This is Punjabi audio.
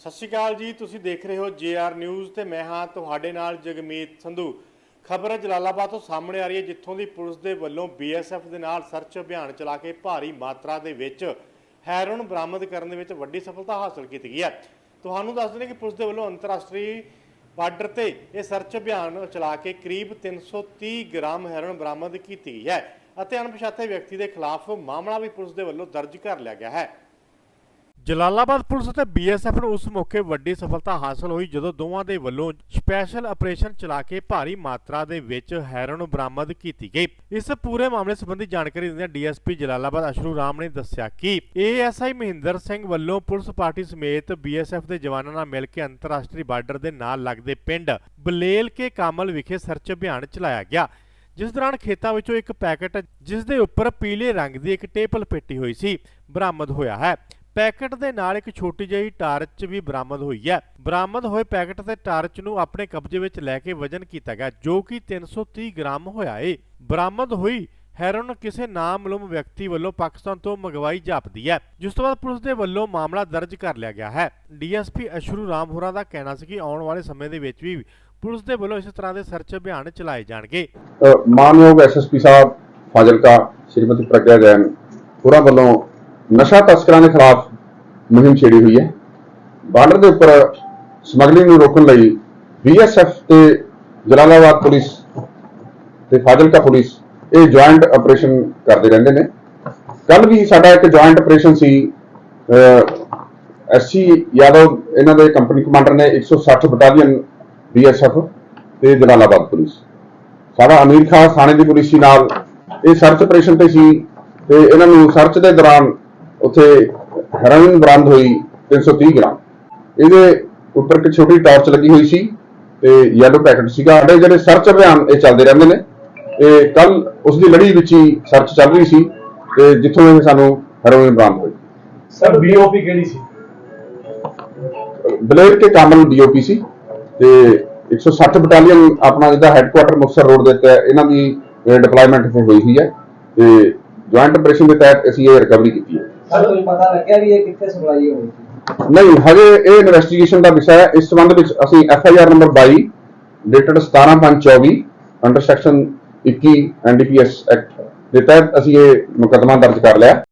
ਸਤਿ ਸ਼੍ਰੀ ਅਕਾਲ ਜੀ, ਤੁਸੀਂ ਦੇਖ ਰਹੇ ਹੋ ਜੇਆਰ ਨਿਊਜ਼ ਤੇ ਮੈਂ ਹਾਂ ਤੁਹਾਡੇ ਨਾਲ ਜਗਮੀਤ ਸੰਧੂ। ਖਬਰ ਜਲਾਲਾਬਾਦ ਤੋਂ ਸਾਹਮਣੇ ਆ ਰਹੀ ਹੈ, ਜਿੱਥੋਂ ਦੀ ਪੁਲਿਸ ਦੇ ਵੱਲੋਂ ਬੀਐਸਐਫ ਦੇ ਨਾਲ ਸਰਚ ਅਭਿਆਨ ਚਲਾ ਕੇ ਭਾਰੀ ਮਾਤਰਾ ਦੇ ਵਿੱਚ ਹੈਰੋਨ ਬਰਾਮਦ ਕਰਨ ਦੇ ਵਿੱਚ ਵੱਡੀ ਸਫਲਤਾ ਹਾਸਲ ਕੀਤੀ ਗਈ ਹੈ। ਤੁਹਾਨੂੰ ਦੱਸ ਦਿੰਦੇ ਕਿ ਪੁਲਿਸ ਦੇ ਵੱਲੋਂ ਅੰਤਰਰਾਸ਼ਟਰੀ ਬਾਰਡਰ ਤੇ ਇਹ ਸਰਚ ਅਭਿਆਨ ਚਲਾ ਕੇ ਕਰੀਬ 330 ਗ੍ਰਾਮ ਹੈਰੋਨ ਬਰਾਮਦ ਕੀਤੀ ਗਈ ਹੈ ਅਤੇ ਅਣਪਛਾਤੇ ਵਿਅਕਤੀ ਦੇ ਖਿਲਾਫ ਮਾਮਲਾ ਵੀ ਪੁਲਿਸ ਦੇ ਵੱਲੋਂ ਦਰਜ ਕਰ ਲਿਆ ਗਿਆ ਹੈ। ਜਲਾਲਾਬਾਦ ਪੁਲਿਸ ਅਤੇ ਬੀਐਸਐਫ ਨੂੰ ਉਸ ਮੌਕੇ ਵੱਡੀ ਸਫਲਤਾ ਹਾਸਲ ਹੋਈ ਜਦੋਂ ਦੋਵਾਂ ਦੇ ਵੱਲੋਂ ਸਪੈਸ਼ਲ ਆਪਰੇਸ਼ਨ ਚਲਾ ਕੇ ਭਾਰੀ ਮਾਤਰਾ ਦੇ ਵਿੱਚ ਹੈਰੋਨ ਬਰਾਮਦ ਕੀਤੀ ਗਈ। ਇਸ ਪੂਰੇ ਮਾਮਲੇ ਸੰਬੰਧੀ ਜਾਣਕਾਰੀ ਦਿੰਦਿਆਂ ਡੀਐਸਪੀ ਜਲਾਲਾਬਾਦ ਅਸ਼ਰੂ ਰਾਮ ਨੇ ਦੱਸਿਆ ਕਿ ਏਐਸਆਈ ਮਹਿੰਦਰ ਸਿੰਘ ਵੱਲੋਂ ਪੁਲਿਸ ਪਾਰਟੀ ਸਮੇਤ ਬੀਐਸਐਫ ਦੇ ਜਵਾਨਾਂ ਨਾਲ ਮਿਲ ਕੇ ਅੰਤਰਰਾਸ਼ਟਰੀ ਬਾਰਡਰ ਦੇ ਨਾਲ ਲੱਗਦੇ ਪਿੰਡ ਬਲੇਲ ਕੇ ਕਾਮਲ ਵਿਖੇ ਸਰਚ ਅਭਿਆਨ ਚਲਾਇਆ ਗਿਆ, ਜਿਸ ਦੌਰਾਨ ਖੇਤਾਂ ਵਿੱਚੋਂ ਇੱਕ ਪੈਕੇਟ ਜਿਸ ਦੇ ਉੱਪਰ ਪੀਲੇ ਰੰਗ ਦੀ ਇੱਕ ਟੇਪ ਲਪੇਟੀ ਹੋਈ ਸੀ, ਬਰਾਮਦ ਹੋਇਆ ਹੈ। ਪੈਕੇਟ ਦੇ ਨਾਲ ਇੱਕ ਛੋਟੀ ਜਿਹੀ ਟਾਰਚ ਵੀ ਬਰਾਮਦ ਹੋਈ ਹੈ। ਬਰਾਮਦ ਹੋਏ ਪੈਕੇਟ ਤੇ ਟਾਰਚ ਨੂੰ ਆਪਣੇ ਕਬਜ਼ੇ ਵਿੱਚ ਲੈ ਕੇ ਵਜ਼ਨ ਕੀਤਾ ਗਿਆ, ਜੋ ਕਿ 330 ਗ੍ਰਾਮ ਹੋਇਆ ਏ। ਬਰਾਮਦ ਹੋਈ ਹੈਰੋਨ ਕਿਸੇ ਨਾਮਲੂਮ ਵਿਅਕਤੀ ਵੱਲੋਂ ਪਾਕਿਸਤਾਨ ਤੋਂ ਮੰਗਵਾਈ ਜਾਪਦੀ ਹੈ, ਜਿਸ ਤੋਂ ਬਾਅਦ ਪੁਲਿਸ ਦੇ ਵੱਲੋਂ ਮਾਮਲਾ ਦਰਜ ਕਰ ਲਿਆ ਗਿਆ ਹੈ। ਡੀਐਸਪੀ ਅਸ਼ਰੂ ਰਾਮ ਹੋਰਾਂ ਦਾ ਕਹਿਣਾ ਸੀ ਕਿ ਆਉਣ ਵਾਲੇ ਸਮੇਂ ਦੇ ਵਿੱਚ ਵੀ ਪੁਲਿਸ ਦੇ ਵੱਲੋਂ ਇਸ ਤਰ੍ਹਾਂ ਦੇ ਸਰਚ ਅਭਿਆਨ ਚਲਾਏ ਜਾਣਗੇ। ਮਾਨਯੋਗ S S P Sahib Fazilka, Shrimati Pragya Jain ਹੋਰਾਂ ਵੱਲੋਂ ਨਸ਼ਾ ਤਸਕਰਾਂ ਦੇ ਖਿਲਾਫ ਮੁਹਿੰਮ ਛੇੜੀ ਹੋਈ ਹੈ। ਬਾਰਡਰ ਦੇ ਉੱਪਰ ਸਮਗਲਿੰਗ ਨੂੰ ਰੋਕਣ ਲਈ ਬੀਐਸਐਫ ਤੇ ਜਲਾਲਾਬਾਦ ਪੁਲਿਸ ਤੇ ਫਾਜ਼ਿਲਕਾ ਪੁਲਿਸ ਇਹ ਜੁਆਇੰਟ ਆਪਰੇਸ਼ਨ ਕਰਦੇ ਰਹਿੰਦੇ ਨੇ। ਕੱਲ ਵੀ ਸਾਡਾ ਇੱਕ ਜੁਆਇੰਟ ਆਪਰੇਸ਼ਨ ਸੀ ਐਸਸੀ ਯਾਦਵ, ਇਹਨਾਂ ਦੇ ਕੰਪਨੀ ਕਮਾਂਡਰ ਨੇ 160 ਬਟਾਲੀਅਨ ਬੀਐਸਐਫ ਤੇ ਜਲਾਲਾਬਾਦ ਪੁਲਿਸ। ਸਾਡਾ ਅਮੀਰ ਖਾਨ ਥਾਣੇ ਦੀ ਪੁਲਿਸ ਸੀ ਨਾਲ, ਇਹ ਸਰਚ ਆਪਰੇਸ਼ਨ ਤੇ ਸੀ ਤੇ ਇਹਨਾਂ ਨੂੰ ਸਰਚ ਦੇ ਦੌਰਾਨ ਉੱਥੇ ਹੈਰੋਇਨ ਬਰਾਮਦ ਹੋਈ 330 ਗ੍ਰਾਮ। ਇਹਦੇ ਉੱਪਰ ਇੱਕ ਛੋਟੀ ਟਾਰਚ ਲੱਗੀ ਹੋਈ ਸੀ ਤੇ ਯੈਲੋ ਪੈਕੇਟ ਸੀਗਾ। ਸਾਡੇ ਜਿਹੜੇ ਸਰਚ ਅਭਿਆਨ ਇਹ ਚੱਲਦੇ ਰਹਿੰਦੇ ਨੇ। ਇਹ ਕੱਲ ਉਸ ਦੀ ਲੜੀ ਵਿੱਚ ਹੀ ਸਰਚ ਚੱਲ ਰਹੀ ਸੀ ਤੇ ਜਿੱਥੋਂ ਇਹ ਸਾਨੂੰ ਹੈਰੋਇਨ ਬਰਾਮਦ ਹੋਈ। ਸਰ ਬੀਓਪੀ ਕਿਹੜੀ ਸੀ? ਬਲੇਡ ਕੇ ਕਾਮਲ ਡੀਓਪੀ ਸੀ ਤੇ 160 ਬਟਾਲੀਅਨ ਆਪਣਾ ਜਿਹਦਾ ਹੈੱਡਕੁਆਟਰ ਮੁਕਤਸਰ ਰੋਡ ਦੇ ਉੱਤੇ ਇਹਨਾਂ ਦੀ ਡਿਪਲੋਇਮੈਂਟ ਹੋਈ ਹੋਈ ਹੈ ਤੇ ਜੁਆਇੰਟ ਆਪਰੇਸ਼ਨ ਦੇ ਤਹਿਤ ਅਸੀਂ ਇਹ ਰਿਕਵਰੀ ਕੀਤੀ ਹੈ। ਸਰ ਕੋਈ ਪਤਾ ਲੱਗਿਆ ਵੀ ਇਹ ਕਿੱਥੇ ਸਪਲਾਈ ਹੋਈ ਨਹੀਂ, ਹਜੇ ਇਹ ਇਨਵੈਸਟੀਗੇਸ਼ਨ ਦਾ ਵਿਸ਼ਾ ਹੈ। ਇਸ ਸੰਬੰਧ ਵਿੱਚ ਅਸੀਂ F I R number 22 dated 17524 under section 21 NDPS act ਦੇ ਤਹਿਤ ਅਸੀਂ ਇਹ ਮੁਕੱਦਮਾ ਦਰਜ ਕਰ ਲਿਆ।